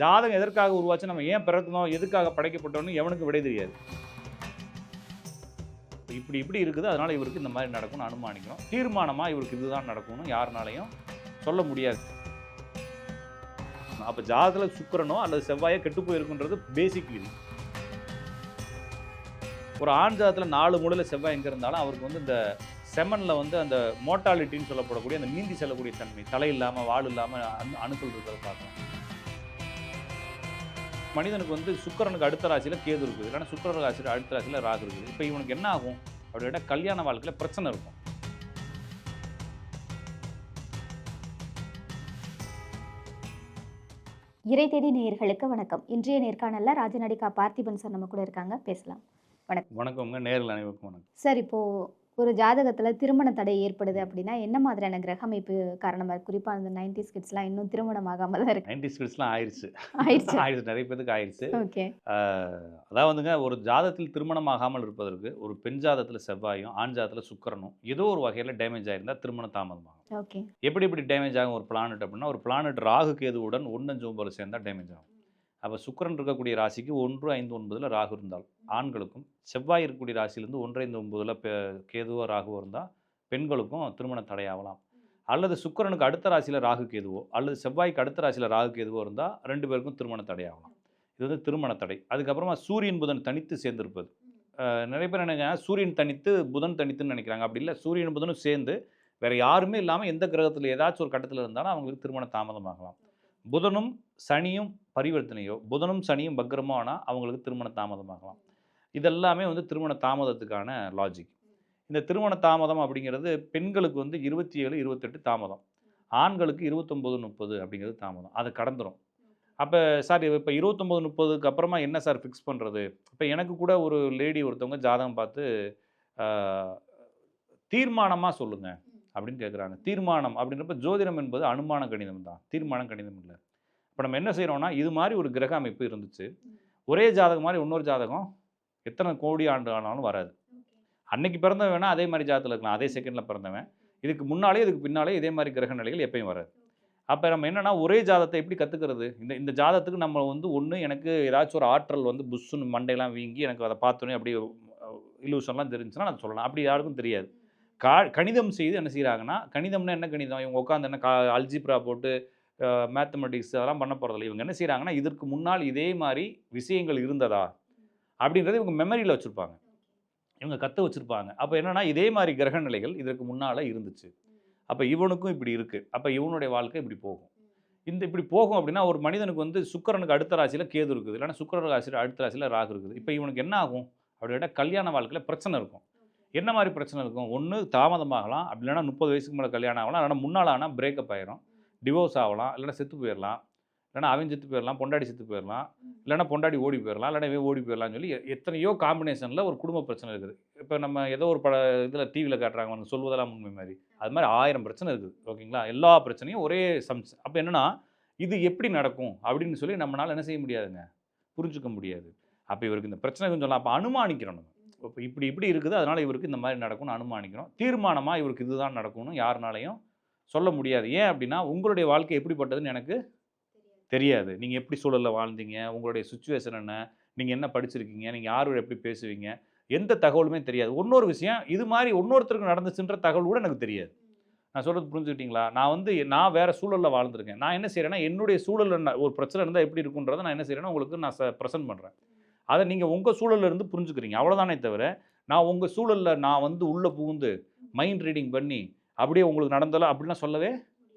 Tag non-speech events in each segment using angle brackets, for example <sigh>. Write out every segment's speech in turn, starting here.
ஜாதகம் எதற்காக உருவாச்சு நம்ம ஏன் பிறந்தோம் எதுக்காக படைக்கப்பட்டோம்னு எவனுக்கு விடை தெரியாது. இப்படி இப்படி இருக்குது அதனால இவருக்கு இந்த மாதிரி நடக்கும்னு அனுமானிக்கணும் தீர்மானமாக இவருக்கு இதுதான் நடக்கும்னு யாருனாலையும் சொல்ல முடியாது. அப்போ ஜாதகத்தில் சுக்கிரனோ அல்லது செவ்வாயோ கெட்டு போயிருக்குன்றது பேசிக் விதி ஒரு ஆண் ஜாதத்தில் நாலு மூலையில் செவ்வாய் எங்கே இருந்தாலும் அவருக்கு வந்து இந்த செமனில் வந்து அந்த மோட்டாலிட்டின்னு சொல்லப்படக்கூடிய அந்த மீந்தி செல்லக்கூடிய தன்மை தலை இல்லாமல் வால் இல்லாமல் அணுக்கள் இருக்கிறத பார்க்கலாம். மனிதனுக்கு வந்து சுக்கிரனுக்கு அடுத்த ராசியில் கேது இருக்குது. இல்லைன்னா சுக்கிர ராசியில் அடுத்த ராசியில் ராகு இருக்குது. இப்போ இவனுக்கு என்ன ஆகும்? அப்படியோட கல்யாண வாழ்க்கையில் பிரச்சனை இருக்கும். இறை தேடி நேயர்களுக்கு வணக்கம். இன்றைய நேர்காணல்ல ராஜநடிகா பார்த்திபன் சார் நம்ம கூட இருக்காங்க. பேசலாம். வணக்கம்ங்க. நேரில் அனைவருக்கும் வணக்கம். சார் இப்போ ஒரு ஜாதகத்துல திருமண தடை ஏற்படுது அப்படின்னா என்ன மாதிரியான கிரக அமைப்பு காரணமா இருக்கு? குறிப்பா அந்த நைன்டி ஸ்கிட்ஸ்லாம் இன்னும் திருமணம் ஆகாம தான் இருக்கு. நைன்டி ஸ்கிட்ஸ்லாம் ஆயிடுச்சு ஆயிடுச்சு ஆயிடுச்சு நிறைய பேருக்கு ஆயிடுச்சு ஓகே. அதாவது வந்துங்க ஒரு ஜாதத்தில் திருமணம் ஆகாமல் இருப்பதற்கு ஒரு பெண் ஜாதத்தில் செவ்வாயும் ஆண் ஜாதத்தில் சுக்கிரனும் ஏதோ ஒரு வகையில் டேமேஜ் ஆயிருந்தா திருமணம் தாமதமாகும். ஓகே. எப்படி எப்படி டேமேஜ் ஆகும்? ஒரு பிளானட் அப்படின்னா ஒரு பிளானட் ராகு கேதுவுடன் ஒன்று ஒன்பது சேர்ந்தா டேமேஜ் ஆகும். அப்போ சுக்கிரன் இருக்கக்கூடிய ராசிக்கு ஒன்று ஐந்து ஒன்பதில் ராகு இருந்தால் ஆண்களுக்கும் செவ்வாய் இருக்கக்கூடிய ராசியிலேருந்து ஒன்று ஐந்து ஒன்பதில் கேதுவோ ராகுவோ இருந்தால் பெண்களுக்கும் திருமண தடையாகலாம். அல்லது சுக்கிரனுக்கு அடுத்த ராசியில் ராகு கேதுவோ அல்லது செவ்வாய்க்கு அடுத்த ராசியில் ராகு கேதுவோ இருந்தால் ரெண்டு பேருக்கும் திருமண தடையாகலாம். இது வந்து திருமண தடை. அதுக்கப்புறமா சூரியன் புதன் தனித்து சேர்ந்திருப்பது. நிறைய பேர் என்ன சூரியன் தனித்து புதன் தனித்துன்னு நினைக்கிறாங்க. அப்படி இல்லை. சூரியன் புதனும் சேர்ந்து வேற யாருமே இல்லாமல் எந்த கிரகத்தில் ஏதாச்சும் ஒரு கட்டத்தில் இருந்தாலும் அவங்களுக்கு திருமண தாமதமாகலாம். புதனும் சனியும் பரிவர்த்தனையோ புதனும் சனியும் பக்கிரமோ ஆனால் அவங்களுக்கு திருமண தாமதமாகலாம். இதெல்லாமே வந்து திருமண தாமதத்துக்கான லாஜிக் இந்த திருமண தாமதம் அப்படிங்கிறது பெண்களுக்கு வந்து இருபத்தி ஏழு இருபத்தெட்டு தாமதம். ஆண்களுக்கு இருபத்தொம்போது முப்பது அப்படிங்கிறது தாமதம். அதை கடந்துடும் அப்போ சார் இப்போ இருபத்தொம்போது முப்பதுக்கு அப்புறமா என்ன சார் ஃபிக்ஸ் பண்ணுறது இப்போ எனக்கு கூட ஒரு லேடி ஒருத்தவங்க ஜாதகம் பார்த்து தீர்மானமாக சொல்லுங்கள் அப்படின்னு கேட்குறாங்க தீர்மானம் அப்படின்றப்ப ஜோதிடம் என்பது அனுமான கணிதம் தான். தீர்மானம் கணிதம் இல்லை. இப்போ நம்ம என்ன செய்கிறோம்னா இது மாதிரி ஒரு கிரக அமைப்பு இருந்துச்சு. ஒரே ஜாதகம் மாதிரி இன்னொரு ஜாதகம் எத்தனை கோடி ஆண்டு ஆனாலும் வராது. அன்னைக்கு பிறந்தவன் வேணால் அதே மாதிரி ஜாதகத்தில் இருக்கலாம். அதே செகண்டில் பிறந்தவன். இதுக்கு முன்னாலே இதுக்கு பின்னாலே இதே மாதிரி கிரக நிலைகள் எப்பயும் வராது. அப்போ நம்ம என்னன்னா ஒரே ஜாதகத்தை எப்படி கற்றுக்கிறது இந்த இந்த ஜாதகத்துக்கு நம்ம வந்து ஒன்று எனக்கு ஏதாச்சும் ஒரு ஆற்றல் வந்து புஷ்ஷுன்னு மண்டையெல்லாம் வீங்கி எனக்கு அதை பார்த்தோன்னே அப்படியே இலூஷன்லாம் தெரிஞ்சுன்னா நான் சொல்லலாம். அப்படி யாருக்கும் தெரியாது. கா கணிதம் செய்து என்ன செய்கிறாங்கன்னா கணிதம்னா என்ன கணிதம்? இவங்க உட்காந்து என்ன கா அல்ஜிப்ரா போட்டு மேத்தமெட்டிக்ஸ் அதெல்லாம் பண்ண போகிறதில்ல இவங்க என்ன செய்கிறாங்கன்னா இதற்கு முன்னால் இதே மாதிரி விஷயங்கள் இருந்ததா? அப்படின்றத இவங்க மெமரியில் வச்சுருப்பாங்க. இவங்க கற்று வச்சுருப்பாங்க. அப்போ என்னென்னா இதே மாதிரி கிரக நிலைகள் இதற்கு முன்னால் இருந்துச்சு. அப்போ இவனுக்கும் இப்படி இருக்குது அப்போ இவனுடைய வாழ்க்கை இப்படி போகும். இந்த இப்படி போகும் அப்படின்னா ஒரு மனிதனுக்கு வந்து சுக்கரனுக்கு அடுத்த ராசியில் கேது இருக்குது. இல்லைன்னா சுக்கர ராசியில் அடுத்த ராசியில் ராகு இருக்குது. இப்போ இவனுக்கு என்ன ஆகும்? அப்படின்னா கல்யாண வாழ்க்கையில் பிரச்சனை இருக்கும். என்ன மாதிரி பிரச்சனை இருக்கும்? ஒன்று தாமதமாகலாம் அப்படி இல்லைன்னா முப்பது வயசுக்கு மேலே கல்யாணம் ஆகலாம். இல்லைன்னா முன்னால் ஆனால் பிரேக்கப் ஆயிரும். டிவோர்ஸ் ஆகலாம். இல்லைன்னா செத்து போயிடலாம் இல்லைன்னா அவன் செத்து போயிடலாம் பொண்டாடி செத்து போயிடலாம் இல்லைன்னா பொண்டாடி ஓடி போயிடலாம் இல்லைன்னா இவன் ஓடி போயிடலாம்னு சொல்லி எத்தனையோ காம்பினேஷனில் ஒரு குடும்ப பிரச்சனை இருக்குது. இப்போ நம்ம ஏதோ ஒரு பட இதில் டிவியில் காட்டுறாங்க சொல்வதெல்லாம் உண்மை மாதிரி. அது மாதிரி ஆயிரம் பிரச்சனை இருக்குது ஓகேங்களா? எல்லா பிரச்சனையும் ஒரே சம்ஸ் அப்போ என்னன்னா இது எப்படி நடக்கும் அப்படின்னு சொல்லி நம்மளால் என்ன செய்ய முடியாதுங்க? புரிஞ்சுக்க முடியாது. அப்போ இவருக்கு இந்த பிரச்சனை சொல்லலாம். அப்போ அனுமானிக்கிறோம் நம்ம. இப்போ இப்படி இப்படி இருக்குது அதனால இவருக்கு இந்த மாதிரி நடக்கும்னு அனுமானிக்கிறோம். தீர்மானமாக இவருக்கு இதுதான் நடக்கும்னு யாருனாலையும் சொல்ல முடியாது. ஏன் அப்படின்னா உங்களுடைய வாழ்க்கை எப்படிப்பட்டதுன்னு எனக்கு தெரியாது. நீங்கள் எப்படி சூழலில் வாழ்ந்தீங்க? உங்களுடைய சுச்சுவேஷன் என்ன? நீங்கள் என்ன படிச்சிருக்கீங்க? நீங்கள் யாரோட எப்படி பேசுவீங்க? எந்த தகவலுமே தெரியாது. இன்னொரு விஷயம் இது மாதிரி இன்னொருத்தருக்கு நடந்துச்சுன்ற தகவல் கூட எனக்கு தெரியாது. நான் சொல்கிறது புரிஞ்சுக்கிட்டீங்களா? நான் வந்து நான் வேறு சூழலில் வாழ்ந்திருக்கேன். நான் என்ன செய்கிறேன்னா என்னுடைய சூழலில் ஒரு பிரச்சனை இருந்தால் எப்படி இருக்குன்றதை நான் என்ன செய்கிறேன்னா உங்களுக்கு நான் ப்ரெசென்ட் பண்ணுறேன் அதை நீங்கள் உங்கள் சூழல்ல இருந்து புரிஞ்சுக்கிறீங்க. அவ்வளோதானே தவிர நான் உங்கள் சூழலில் நான் வந்து உள்ளே புகுந்து மைண்ட் ரீடிங் பண்ணி அப்படியே உங்களுக்கு நடந்தாலும் அப்படிலாம் சொல்லவே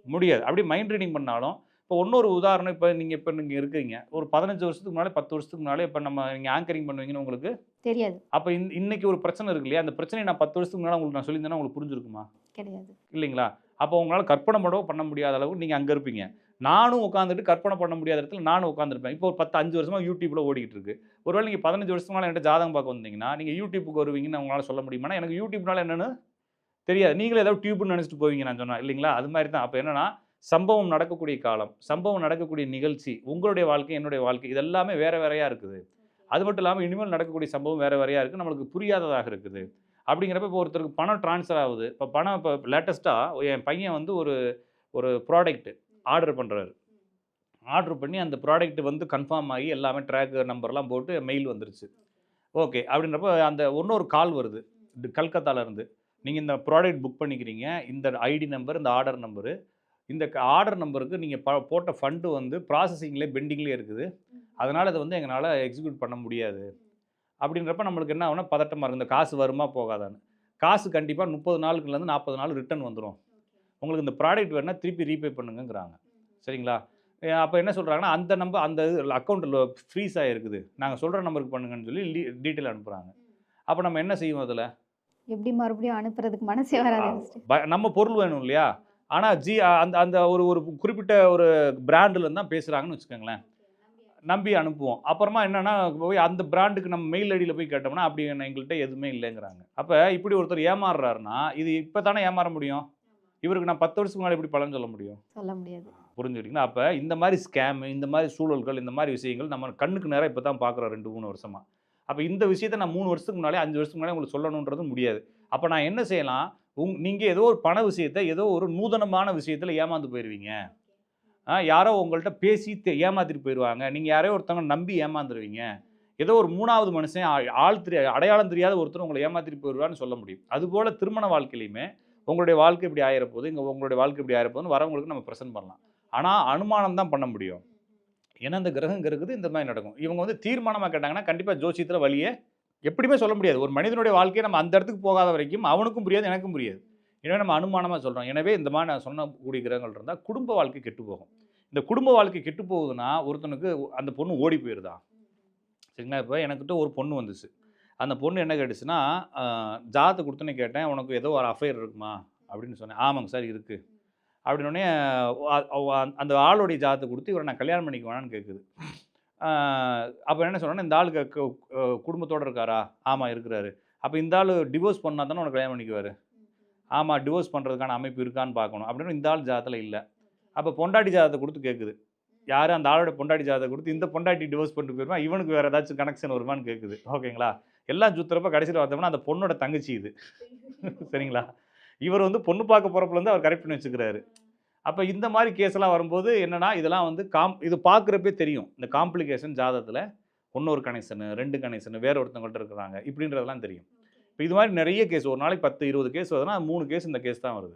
முடியாது. அப்படியே மைண்ட் ரீடிங் பண்ணாலும் இப்போ இன்னொரு உதாரணம் இப்போ நீங்கள் இப்போ நீங்கள் இருக்கீங்க. ஒரு பதினஞ்சு வருஷத்துக்கு முன்னாலே பத்து வருஷத்துக்கு முன்னாலே இப்போ நம்ம நீங்கள் ஆங்கரிங் பண்ணுவீங்கன்னு உங்களுக்கு? தெரியாது. அப்போ இன் இன்னைக்கு ஒரு பிரச்சனை இருக்கு இல்லையா? அந்த பிரச்சனையை நான் பத்து வருஷத்துக்கு முன்னாடி உங்களுக்கு நான் சொல்லியிருந்தேன்னா உங்களுக்கு புரிஞ்சிருக்குமா? கிடையாது. இல்லைங்களா? அப்போ உங்களால் கற்பனை பண்ணவோ பண்ண முடியாத அளவுக்கு நீங்கள் அங்கே இருப்பீங்க. நானும் உட்காந்துட்டு கற்பனை பண்ண முடியாத இடத்துல நானும் உட்காந்துருப்பேன் இப்போ ஒரு பத்து அஞ்சு வருஷமாக யூடியூப்பில் ஓடிக்கிட்டு இருக்கு. ஒருவேளை நீங்கள் பதினஞ்சு வருஷத்துக்கு மேலே என்கிட்ட ஜாதகம் பார்க்க வந்தீங்கன்னா நீங்கள் யூடியூப்புக்கு வருவீங்கன்னு உங்களால் சொல்ல முடியுமா எனக்கு யூடியூப்னால என்னன்னு தெரியாது. நீங்களே ஏதாவது டியூப்னு நினச்சிட்டு போவீங்க நான் சொன்னேன் இல்லைங்களா? அது மாதிரி தான். அப்போ என்னன்னா சம்பவம் நடக்கக்கூடிய காலம் சம்பவம் நடக்கக்கூடிய நிகழ்ச்சி உங்களுடைய வாழ்க்கை என்னுடைய வாழ்க்கை இதெல்லாமே வேற வேறையா இருக்குது. அது மட்டும் இல்லாமல் இனிமேல் நடக்கக்கூடிய சம்பவம் வேற வேறையா இருக்குது நம்மளுக்கு புரியாததாக இருக்குது. அப்படிங்கிறப்ப இப்போ ஒருத்தருக்கு பணம் ட்ரான்ஸ்ஃபர் ஆகுது. இப்போ பணம் இப்போ லேட்டஸ்ட்டாக என் பையன் வந்து ஒரு ஒரு ப்ராடக்ட் ஆர்டர் பண்ணுறாரு ஆர்டர் பண்ணி அந்த ப்ராடக்ட் வந்து கன்ஃபார்ம் ஆகி எல்லாமே ட்ராக் நம்பர்லாம் போட்டு மெயில் வந்துருச்சு. ஓகே. அப்படின்றப்ப அந்த இன்னொரு கால் வருது. இருந்து. நீங்கள் இந்த ப்ராடக்ட் புக் பண்ணிக்கிறீங்க. இந்த ஐடி நம்பர் இந்த ஆர்டர் நம்பரு இந்த ஆர்டர் நம்பருக்கு நீங்கள் ப போட்ட ஃபண்டு வந்து ப்ராசஸிங்லேயே பெண்டிங்லேயே இருக்குது. அதனால் அதை வந்து எங்களால் எக்ஸிக்யூட் பண்ண முடியாது. அப்படின்றப்ப நம்மளுக்கு என்ன ஆகும்னா பதட்டமாக இருக்குது இந்த காசு வருமா போகாதான்னு. காசு கண்டிப்பாக முப்பது நாளுக்குலேருந்து நாற்பது நாள் ரிட்டர்ன் வந்துடும் உங்களுக்கு இந்த ப்ராடக்ட் வேணா திருப்பி ரீபே பண்ணுங்கங்கிறாங்க. சரிங்களா? அப்போ என்ன சொல்கிறாங்கன்னா அந்த நம்பர் அந்த அக்கௌண்ட்டில் ஃப்ரீஸ் ஆகிருக்குது நாங்கள் சொல்கிற நம்பருக்கு பண்ணுங்கன்னு சொல்லி டீட்டெயில் அனுப்புகிறாங்க அப்போ நம்ம என்ன செய்வோம் அதில்? எப்படி மறுபடியும் அனுப்புறதுக்கு மனசே வராது நம்ம பொருள் வேணும் இல்லையா? ஆனால் ஜி அந்த அந்த ஒரு ஒரு குறிப்பிட்ட ஒரு பிராண்டுலேருந்து தான் பேசுகிறாங்கன்னு வச்சுக்கோங்களேன். நம்பி அனுப்புவோம். அப்புறமா என்னன்னா போய் அந்த பிராண்டுக்கு நம்ம மெயில் ஐடியில் போய் கேட்டோம்னா அப்படி என்ன எங்கள்கிட்ட எதுவுமே இல்லைங்கிறாங்க. அப்போ இப்படி ஒருத்தர் ஏமாறுறாருன்னா இது இப்போ தானே ஏமாற முடியும்? இவருக்கு நான் பத்து வருஷத்துக்கு முன்னாடி எப்படி பலன் சொல்ல முடியும்? சொல்ல முடியாது. புரிஞ்சுக்கிட்டீங்களா? அப்போ இந்த மாதிரி ஸ்கேமு இந்த மாதிரி சூழல்கள் இந்த மாதிரி விஷயங்கள் நம்ம கண்ணுக்கு நேராக இப்போ தான் பார்க்குறோம் ரெண்டு மூணு வருஷமாக அப்போ இந்த விஷயத்தை நான் மூணு வருஷத்துக்கு முன்னாலே அஞ்சு வருஷத்துக்கு முன்னாடி உங்களுக்கு சொல்லணுன்றது முடியாது. அப்போ நான் என்ன செய்யலாம்? உங் நீங்கள் ஏதோ ஒரு பண விஷயத்தை ஏதோ ஒரு நூதனமான விஷயத்தில் ஏமாந்து போயிடுவீங்க யாரோ உங்கள்கிட்ட பேசி தெ- ஏமாத்திட்டு போயிடுவாங்க நீங்கள் யாரையோ ஒருத்தவங்க நம்பி ஏமாந்துருவீங்க. ஏதோ ஒரு மூணாவது மனுஷன் ஆள் தெரிய அடையாளம் தெரியாத ஒருத்தர் உங்களை ஏமாத்திட்டு போயிடுவான்னு சொல்ல முடியும். அதுபோல் திருமண வாழ்க்கையிலையுமே உங்களுடைய வாழ்க்கை இப்படி ஆயிரப்போகுது இங்கே உங்களுடைய வாழ்க்கை இப்படி ஆயிரப்போகுதுன்னு வரவங்களுக்கு நம்ம ப்ரெசென்ட் பண்ணலாம். ஆனால் அனுமானம் தான் பண்ண முடியும். ஏன்னா இந்த கிரகம் இருக்குது இந்த மாதிரி நடக்கும். இவங்க வந்து தீர்மானமாக கேட்டாங்கன்னா கண்டிப்பாக ஜோசியத்தில் வழியே எப்படியுமே சொல்ல முடியாது. ஒரு மனிதனுடைய வாழ்க்கையை நம்ம அந்த இடத்துக்கு போகாத வரைக்கும் அவனுக்கும் புரியாது எனக்கும் புரியாது. எனவே நம்ம அனுமானமாக சொல்கிறோம் எனவே இந்த மாதிரி நான் சொன்னக்கூடிய கிரகங்கள் இருந்தால் குடும்ப வாழ்க்கை கெட்டு போகும். இந்த குடும்ப வாழ்க்கை கெட்டு போகுதுன்னா ஒருத்தனுக்கு அந்த பொண்ணு ஓடி போயிருதா? சரிங்களா? இப்போ எனக்கிட்ட ஒரு பொண்ணு வந்துச்சு. அந்த பொண்ணு என்ன கேட்டுச்சுன்னா ஜாத்து கொடுத்தோன்னு கொடுத்துன்னு கேட்டேன். உனக்கு ஏதோ ஒரு அஃபையர் இருக்குமா? அப்படின்னு சொன்னேன். ஆமாங்க சார் இருக்குது அப்படின்னோடனே அந்த ஆளுடைய ஜாத்து கொடுத்து இவரை நான் கல்யாணம் பண்ணிக்குவானான்னு கேட்குது அப்போ என்ன சொன்னேன்னா இந்த ஆளுக்கு குடும்பத்தோட இருக்காரா? ஆமாம் இருக்கிறாரு. அப்போ இந்த ஆள் டிவோர்ஸ் பண்ணால் தானே உனக்கு கல்யாணம் பண்ணிக்குவார்? ஆமாம் டிவோர்ஸ் பண்ணுறதுக்கான அமைப்பு இருக்கான்னு பார்க்கணும். அப்படின்னு இந்த ஆள் ஜாதத்தில் இல்லை. அப்போ பொண்டாட்டி ஜாதகத்தை கொடுத்து கேட்குது யார் அந்த ஆளோட பொண்டாட்டி ஜாதகத்தை கொடுத்து இந்த பொண்டாட்டி டிவோர்ஸ் பண்ணிட்டு போயிருமா? இவனுக்கு வேறு ஏதாச்சும் கனெக்ஷன் வருமான்னு கேட்குது ஓகேங்களா? எல்லாம் சுத்துறப்ப கடைசியில் பார்த்தோம்னா அந்த பொண்ணோட தங்கச்சி இது. <laughs> சரிங்களா? இவர் வந்து பொண்ணு பார்க்க போகிறப்பலேருந்து அவர் கரெக்ட் பண்ணி வச்சுக்கிறாரு. அப்போ இந்த மாதிரி கேஸ்லாம் வரும்போது என்னன்னா இதெல்லாம் வந்து காம் இது பார்க்குறப்பே தெரியும். இந்த காம்ப்ளிகேஷன் ஜாதகத்தில் இன்னொரு கனெக்ஷனு ரெண்டு கனெக்ஷனு வேற ஒருத்தவங்கள்ட்ட இருக்கிறாங்க இப்படின்றதெல்லாம் தெரியும். இப்போ இது மாதிரி நிறைய கேஸ் ஒரு நாளைக்கு பத்து இருபது கேஸ் வருதுன்னா மூணு கேஸ் இந்த கேஸ் தான் வருது.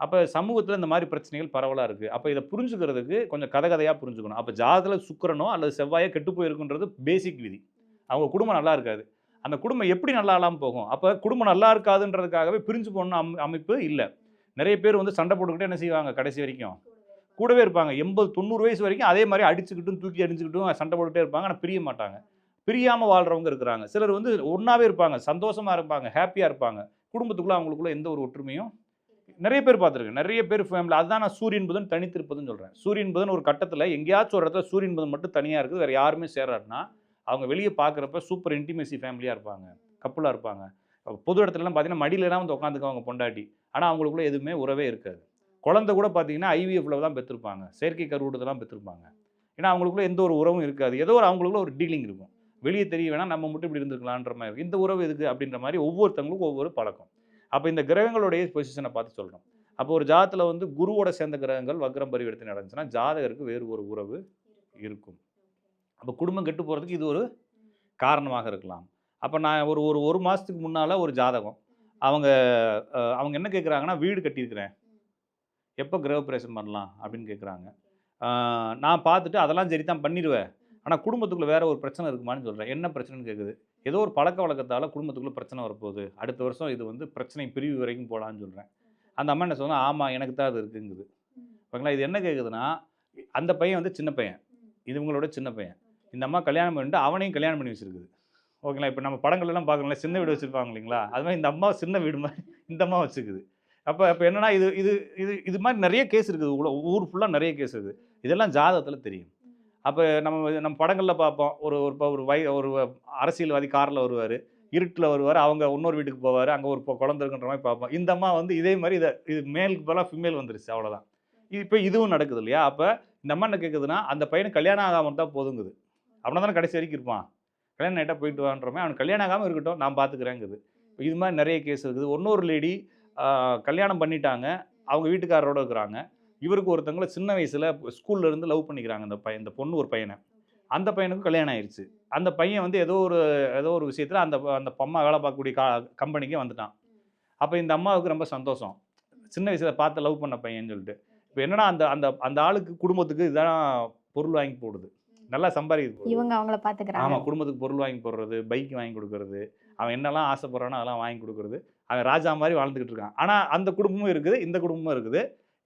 அப்போ சமூகத்தில் இந்த மாதிரி பிரச்சனைகள் பரவலாக இருக்குது அப்போ இதை புரிஞ்சுக்கிறதுக்கு கொஞ்சம் கதை கதையாக புரிஞ்சுக்கணும். அப்போ ஜாதகத்தில் சுக்கிரனோ அல்லது செவ்வாயோ கெட்டு போயிருக்குன்றது பேசிக் விதி. அவங்க குடும்பம் நல்லா இருக்காது. அந்த குடும்பம் எப்படி நல்லா இல்லாமல் போகும்? அப்போ குடும்பம் நல்லா இருக்காதுன்றதுக்காகவே பிரிஞ்சு போகணும் அம் அமைப்பு இல்லை. நிறைய பேர் வந்து சண்டை போட்டுக்கிட்டே என்ன செய்வாங்க கடைசி வரைக்கும்? கூடவே இருப்பாங்க. எண்பது தொண்ணூறு வயசு வரைக்கும் அதே மாதிரி அடிச்சுக்கிட்டும் தூக்கி அடிச்சுக்கிட்டும் சண்டை போட்டுகிட்டே இருப்பாங்க. ஆனால் பிரிய மாட்டாங்க. பிரியாமல் வாழ்கிறவங்க இருக்கிறாங்க. சிலர் வந்து ஒன்றாவே இருப்பாங்க. சந்தோஷமாக இருப்பாங்க. ஹாப்பியாக இருப்பாங்க. குடும்பத்துக்குள்ளே அவங்களுக்குள்ள எந்த ஒரு ஒற்றுமையும் நிறைய பேர் பார்த்துருக்கேன். நிறைய பேர் ஃபேமிலி அதுதான் நான் சூரியன் புதன் தனித்திருப்பதுன்னு சொல்கிறேன் சூரியன் புதன் ஒரு கட்டத்தில் எங்கேயாச்சும் ஒரு இடத்துல சூரியன் புதன் மட்டும் தனியாக இருக்குது. வேறு யாருமே சேராருன்னா அவங்க வெளியே பார்க்குறப்ப சூப்பர் இன்டிமேசி ஃபேமிலியாக இருப்பாங்க. கப்புலாக இருப்பாங்க. பொது இடத்துலலாம் பார்த்தீங்கன்னா மடியிலலாம் வந்து உட்காந்துக்குவாங்க பொண்டாட்டி. ஆனால் அவங்களுக்குள்ள எதுவுமே உறவே இருக்காது. குழந்தை கூட பார்த்தீங்கன்னா ஐவிஎஃப்ல தான் பெற்றிருப்பாங்க செயற்கை கருவூட்டத்தெல்லாம் பெற்றிருப்பாங்க ஏன்னா அவங்களுக்குள்ள எந்த ஒரு உறவும் இருக்காது. ஏதோ ஒரு அவங்களுக்குள்ள ஒரு டீலிங் இருக்கும். வெளியே தெரிய வேணால் நம்ம மட்டும் இப்படி இருந்திருக்கலான்ற மாதிரி இருக்கும். இந்த உறவு எதுக்கு அப்படின்ற மாதிரி ஒவ்வொருத்தவங்களுக்கும் ஒவ்வொரு பழக்கம். அப்போ இந்த கிரகங்களுடைய பொசிஷனை பார்த்து சொல்கிறோம் அப்போ ஒரு ஜாதத்தில் வந்து குருவோட சேர்ந்த கிரகங்கள் வக்ரம் பரிவர்த்தனை நடந்துச்சுன்னா ஜாதகருக்கு வேறு ஒரு உறவு இருக்கும். அப்போ குடும்பம் கெட்டு போகிறதுக்கு இது ஒரு காரணமாக இருக்கலாம். அப்போ நான் ஒரு ஒரு ஒரு மாதத்துக்கு முன்னால் ஒரு ஜாதகம். அவங்க அவங்க என்ன கேட்குறாங்கன்னா வீடு கட்டியிருக்கிறேன். எப்போ கிரகப்பிரவேசம் பண்ணலாம் அப்படின்னு கேட்குறாங்க நான் பார்த்துட்டு அதெல்லாம் சரி தான் பண்ணிடுவேன் ஆனால் குடும்பத்துக்குள்ளே வேறு ஒரு பிரச்சனை இருக்குமான்னு சொல்கிறேன் என்ன பிரச்சனைன்னு கேட்குது ஏதோ ஒரு பழக்க வழக்கத்தால் குடும்பத்துக்குள்ளே பிரச்சனை வரப்போகுது. அடுத்த வருஷம் இது வந்து பிரச்சனை பிரிவு வரைக்கும் போகலான்னு சொல்கிறேன் அந்த அம்மா என்ன சொன்னால் ஆமாம் எனக்கு தான் அது இருக்குங்குது. ஓகேங்களா? இது என்ன கேட்குதுன்னா அந்த பையன் வந்து சின்ன பையன். இது இவங்களோட சின்ன பையன். இந்த அம்மா கல்யாணம் பண்ணிட்டு அவனையும் கல்யாணம் பண்ணி வச்சிருக்குது. ஓகேங்களா? இப்போ நம்ம படங்கள்லாம் பார்க்குறோம்ல பார்க்கணும்ல சின்ன வீடு வச்சுருப்பாங்க இல்லைங்களா? அது மாதிரி இந்த அம்மா சின்ன வீடு மாதிரி இந்த அம்மா வச்சுக்குது. அப்போ அப்போ என்னன்னா இது இது இது இது மாதிரி நிறைய கேஸ் இருக்குது. ஊர் ஃபுல்லாக நிறைய கேஸ் இருக்குது. இதெல்லாம் ஜாதகத்தில் தெரியும். அப்போ நம்ம நம்ம படங்களில் பார்ப்போம். ஒரு ஒரு இப்போ ஒரு வய ஒரு அரசியல்வாதி காரில் வருவார். இருட்டில் வருவார். அவங்க இன்னொரு வீட்டுக்கு போவார். அங்கே ஒரு பொ- குழந்தை இருக்குன்ற மாதிரி பார்ப்போம். இந்த அம்மா வந்து இதே மாதிரி இதை இது மேலுக்கு பதிலாக ஃபிமேல் வந்துருச்சு அவ்வளோதான் இப்போ இதுவும் நடக்குது இல்லையா? அப்போ இந்த அம்மா என்ன கேட்குதுன்னா அந்த பையனுக்கு கல்யாணம் ஆகாமல் தான் போதுங்குது. அவனை தானே கடைசி வரைக்கும் இருப்பான். கல்யாணம் நைட்டாக போயிட்டு வான்றமே அவனுக்கு கல்யாணம் ஆகாமல் இருக்கட்டும் நான் பார்த்துக்கிறேங்குது இது மாதிரி நிறைய கேஸ் இருக்குது. இன்னொரு லேடி கல்யாணம் பண்ணிட்டாங்க. அவங்க வீட்டுக்காரரோட இருக்கிறாங்க. இவருக்கு ஒருத்தவங்கள சின்ன வயசில் ஸ்கூல்ல இருந்து லவ் பண்ணிக்கிறாங்க. இந்த பையன் இந்த பொண்ணு ஒரு பையனை. அந்த பையனுக்கு கல்யாணம் ஆயிடுச்சு அந்த பையன் வந்து ஏதோ ஒரு ஏதோ ஒரு விஷயத்தில் அந்த அந்த அம்மா வேலை பார்க்கக்கூடிய கா கம்பெனிக்கே வந்துட்டான். அப்போ இந்த அம்மாவுக்கு ரொம்ப சந்தோஷம். சின்ன வயசில் பார்த்து லவ் பண்ண பையன் சொல்லிட்டு. இப்போ என்னன்னா அந்த அந்த அந்த ஆளுக்கு குடும்பத்துக்கு இதான் பொருள் வாங்கி போடுது. நல்லா சம்பாதிக்குது போடுது. இவங்க அவங்கள பாத்துக்கிறாங்க. ஆமாம் குடும்பத்துக்கு பொருள் வாங்கி போடுறது பைக் வாங்கி கொடுக்கறது அவன் என்னெல்லாம் ஆசைப்படுறானோ அதெல்லாம் வாங்கி கொடுக்கறது அவன் ராஜா மாதிரி வாழ்ந்துக்கிட்டு இருக்கான். ஆனால் அந்த குடும்பமும் இருக்குது இந்த குடும்பமும் இருக்குது.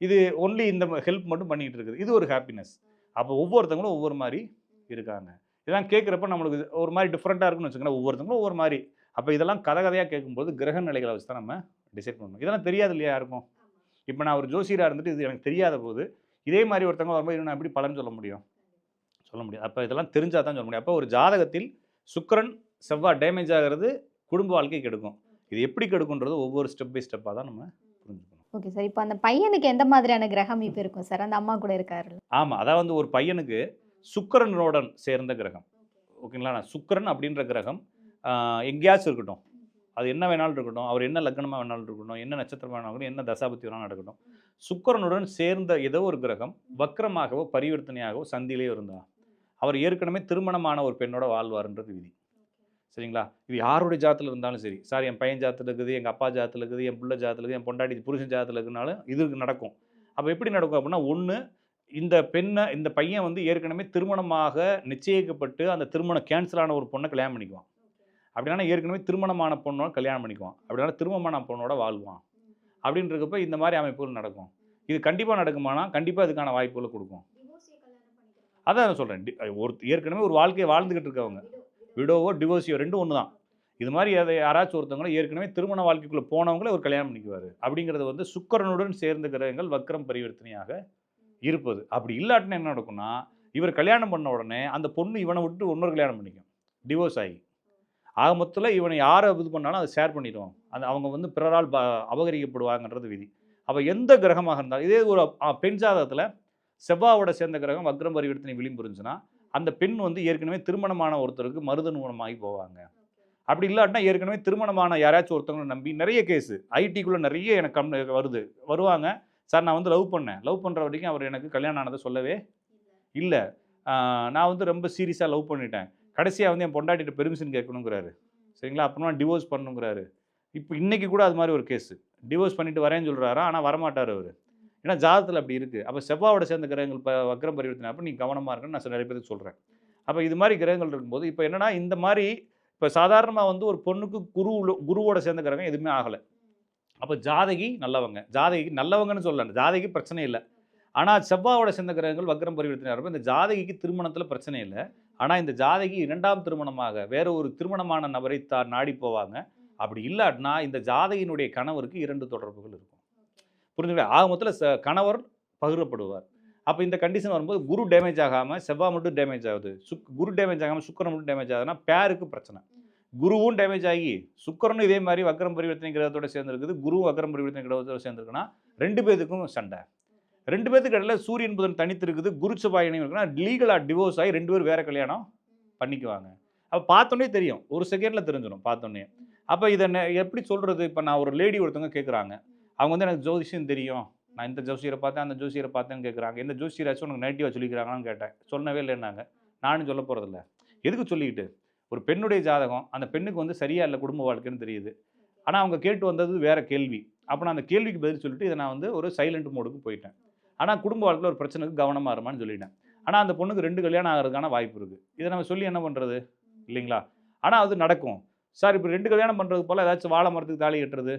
இது ஒன்லி இந்த ஹெல்ப் மட்டும் பண்ணிக்கிட்டு இருக்குது. இது ஒரு ஹாப்பினஸ் அப்போ ஒவ்வொருத்தவங்களும் ஒவ்வொரு மாதிரி இருக்காங்க. இதெல்லாம் கேட்குறப்ப நம்மளுக்கு ஒரு மாதிரி டிஃப்ரெண்ட்டாக இருக்குன்னு வச்சுக்கோங்களேன். ஒவ்வொருத்தவங்களும் ஒவ்வொரு மாதிரி. அப்போ இதெல்லாம் கதை கதையாக கேட்கும்போது கிரக நிலைகளை வச்சு தான் நம்ம டிசைட் பண்ணணும். இதெல்லாம் தெரியாது இல்லையா யாருக்கும்? இப்போ நான் ஒரு ஜோசியராக இருந்துட்டு இது எனக்கு தெரியாத போது இதே மாதிரி ஒருத்தவங்க வரும்போது நான் எப்படி பலன் சொல்ல முடியும்? சொல்ல முடியாது. அப்போ இதெல்லாம் தெரிஞ்சால் தான் சொல்ல முடியும். அப்போ ஒரு ஜாதகத்தில் சுக்கிரன் செவ்வாய் டேமேஜ் ஆகிறது குடும்ப வாழ்க்கை கெடுக்கும். இது எப்படி கெடுக்குன்றது ஒவ்வொரு ஸ்டெப் பை ஸ்டெப்பாக தான் நம்ம புரிஞ்சுக்கணும். Okay sir. இப்போ அந்த பையனுக்கு எந்த மாதிரியான கிரக அமைப்பு இருக்கும் சார்? அந்த அம்மா கூட இருக்காரு ஆமாம் அதாவது வந்து ஒரு பையனுக்கு சுக்கிரனுடன் சேர்ந்த கிரகம். ஓகேங்களா? நான் சுக்கிரன் அப்படின்ற கிரகம் எங்கேயாச்சும் இருக்கட்டும். அது என்ன வேணாலும் இருக்கட்டும். அவர் என்ன லக்னமாக வேணாலும் இருக்கட்டும். என்ன நட்சத்திரம் வேணாலும் இருக்கட்டும், என்ன தசாபத்தி வேணாலும் நடக்கட்டும் சுக்கிரனுடன் சேர்ந்த ஏதோ ஒரு கிரகம் வக்ரமாகவோ பரிவர்த்தனையாகவோ சந்தியிலேயோ இருந்தா அவர் ஏற்கனவே திருமணமான ஒரு பெண்ணோட வாழ்வார்ன்றது விதி. சரிங்களா? இது யாருடைய ஜாத்தில் இருந்தாலும் சரி. சார் என் பையன் ஜாத்தில் இருக்குது எங்கள் அப்பா ஜாத்தில் இருக்குது என் புள்ள ஜாத்தில் இருக்குது என் பொண்டாட்டி புருஷன் ஜாத்தில் இருக்குனாலும் இது நடக்கும். அப்போ எப்படி நடக்கும் அப்படின்னா ஒன்று இந்த பெண்ணை இந்த பையன் வந்து ஏற்கனவே திருமணமாக நிச்சயிக்கப்பட்டு அந்த திருமணம் கேன்சல் ஆன ஒரு பொண்ணை கல்யாணம் பண்ணிக்குவான். அப்படின்னா ஏற்கனவே திருமணமான பொண்ணோட கல்யாணம் பண்ணிக்குவான். அப்படின்னா திருமணமான பொண்ணோட வாழ்வான். அப்படின்றப்ப இந்த மாதிரி அமைப்புகள் நடக்கும். இது கண்டிப்பாக நடக்குமானா கண்டிப்பாக இதுக்கான வாய்ப்புகளை கொடுக்கும். அதான் நான் சொல்கிறேன் ஒரு ஏற்கனவே ஒரு வாழ்க்கையை வாழ்ந்துக்கிட்டு இருக்கவங்க. விடோவோ டிவோர்ஸியோ ரெண்டும் ஒன்று தான். இது மாதிரி அதை யாராச்சும் ஒருத்தவங்கள ஏற்கனவே திருமண வாழ்க்கைக்குள்ளே போனவங்களே ஒரு கல்யாணம் பண்ணிக்குவார். அப்படிங்கிறது வந்து சுக்கரனுடன் சேர்ந்த கிரகங்கள் வக்ரம் பரிவர்த்தனையாக இருப்பது. அப்படி இல்லாட்டினா என்ன நடக்கும்னா இவர் கல்யாணம் பண்ண உடனே அந்த பொண்ணு இவனை விட்டு இன்னொரு கல்யாணம் பண்ணிக்கும். டிவோர்ஸ் ஆகி. ஆக மொத்தத்தில் இவனை யாரை இது பண்ணாலும் அதை ஷேர் பண்ணிடுவோம் அந்த அவங்க வந்து பிறரால் ப அபகரிக்கப்படுவாங்கன்றது விதி. அப்போ எந்த கிரகமாக இருந்தாலும் இதே ஒரு பெண் ஜாதகத்தில் செவ்வாவோட சேர்ந்த கிரகம் வக்ரம் பரிவர்த்தனை விளிம்பு இருந்துச்சுன்னா அந்த பெண் வந்து ஏற்கனவே திருமணமான ஒருத்தருக்கு மருதநூனமாகி போவாங்க. அப்படி இல்லாட்டினா ஏற்கனவே திருமணமான யாராச்சும் ஒருத்தவங்களை நம்பி நிறைய கேஸு. ஐடிக்குள்ளே நிறைய எனக்கு கம் வருது. வருவாங்க. சார் நான் வந்து லவ் பண்ணேன். லவ் பண்ணுற வரைக்கும் அவர் எனக்கு கல்யாணம் ஆனதை சொல்லவே இல்லை. நான் வந்து ரொம்ப சீரியஸாக லவ் பண்ணிட்டேன். கடைசியாக வந்து என் பொண்டாட்டிகிட்ட பெர்மிஷன் கேட்கணுங்கிறாரு. சரிங்களா? அப்புறமா டிவோர்ஸ் பண்ணுங்கிறாரு இப்போ இன்றைக்கி கூட அது மாதிரி ஒரு கேஸு டிவோர்ஸ் பண்ணிட்டு வரேன்னு சொல்கிறாரா ஆனால் வரமாட்டார் அவர். ஏன்னா ஜாதகத்தில் அப்படி இருக்குது அப்போ செவ்வாவோட சேர்ந்த கிரகங்கள் இப்போ வக்ரம் பரிவர்த்தனை அப்போ நீ கவனமாக இருக்கணும்னு நான் நிறைய பேருக்கு சொல்கிறேன் அப்போ இது மாதிரி கிரகங்கள் இருக்கும்போது இப்போ என்னென்னா இந்த மாதிரி இப்போ சாதாரணமாக வந்து ஒரு பொண்ணுக்கு குரு குருவோட சேர்ந்த கிரகம் எதுவுமே ஆகலை. அப்போ ஜாதகி நல்லவங்க. ஜாதகி நல்லவங்கன்னு சொல்லலை. ஜாதகி பிரச்சனை இல்லை. ஆனால் செவ்வாவோட சேர்ந்த கிரகங்கள் வக்ரம் பரிவர்த்தனை ஆகிறப்ப இந்த ஜாதகிக்கு திருமணத்தில் பிரச்சனை இல்லை. ஆனால் இந்த ஜாதகி இரண்டாம் திருமணமாக வேற ஒரு திருமணமான நபரை தா நாடி போவாங்க. அப்படி இல்லாட்டினா இந்த ஜாதகியினுடைய கணவருக்கு இரண்டு தொடர்புகள் இருக்கும். புரிஞ்சுங்களா ஆக மொத்தத்தில் ச கணவர் பகிரப்படுவார். அப்போ இந்த கண்டிஷன் வரும்போது குரு டேமேஜ் ஆகாமல் செவ்வாய் மட்டும் டேமேஜ் ஆகுது. சுக் குரு டேமேஜ் ஆகாமல் சுக்கரம் மட்டும் டேமேஜ் ஆகுதுன்னா பேருக்கு பிரச்சனை. குருவும் டேமேஜ் ஆகி சுக்கரனும் இதே மாதிரி வக்கரம் பரிவர்த்தனை கிரகத்தோட சேர்ந்துருக்குது. குருவும் வக்கரம் பரிவர்த்தனை கிரகத்தோட சேர்ந்துருக்குன்னா ரெண்டு பேத்துக்கும் சண்டை. ரெண்டு பேத்துக்கு இடையில சூரியன் புதன் தனித்து இருக்குது குரு செவ்வாய் இருக்குன்னா லீகலாக டிவோர்ஸ் ஆகி ரெண்டு பேரும் வேறு கல்யாணம் பண்ணிக்குவாங்க. அப்போ பார்த்தோன்னே தெரியும். ஒரு செகண்டில் தெரிஞ்சிடும் பார்த்தோன்னே. அப்போ இதை எப்படி சொல்கிறது இப்போ நான் ஒரு லேடி ஒருத்தவங்க கேட்குறாங்க அவங்க வந்து எனக்கு ஜோதிஷம் தெரியும். நான் இந்த ஜோசியரை பார்த்தேன் அந்த ஜோசியரை பார்த்தேன்னு கேட்குறாங்க இந்த ஜோசியராச்சும் உனக்கு நெகட்டிவாக சொல்லிக்கிறாங்கன்னு கேட்டேன். சொல்லவே இல்லைன்னாங்க நானும் சொல்ல போகிறதில்ல எதுக்கு சொல்லிக்கிட்டு? ஒரு பெண்ணுடைய ஜாதகம் அந்த பெண்ணுக்கு வந்து சரியா இல்லை குடும்ப வாழ்க்கைன்னு தெரியுது. ஆனால் அவங்க கேட்டு வந்தது வேற கேள்வி. அப்போ நான் அந்த கேள்விக்கு பதில் சொல்லிட்டு இதை நான் வந்து ஒரு சைலண்ட் மோடுக்கு போயிட்டேன். ஆனால் குடும்ப வாழ்க்கையில் ஒரு பிரச்சனைக்கு கவனமாக இருமான்னு சொல்லிட்டேன். ஆனால் அந்த பொண்ணுக்கு ரெண்டு கல்யாணம் ஆகிறதுக்கான வாய்ப்பு இருக்குது இதை நம்ம சொல்லி என்ன பண்ணுறது இல்லைங்களா? ஆனால் அது நடக்கும். சார் இப்போ ரெண்டு கல்யாணம் பண்ணுறது போல் ஏதாச்சும் வாழை மரத்துக்கு தாலி கட்டுறது?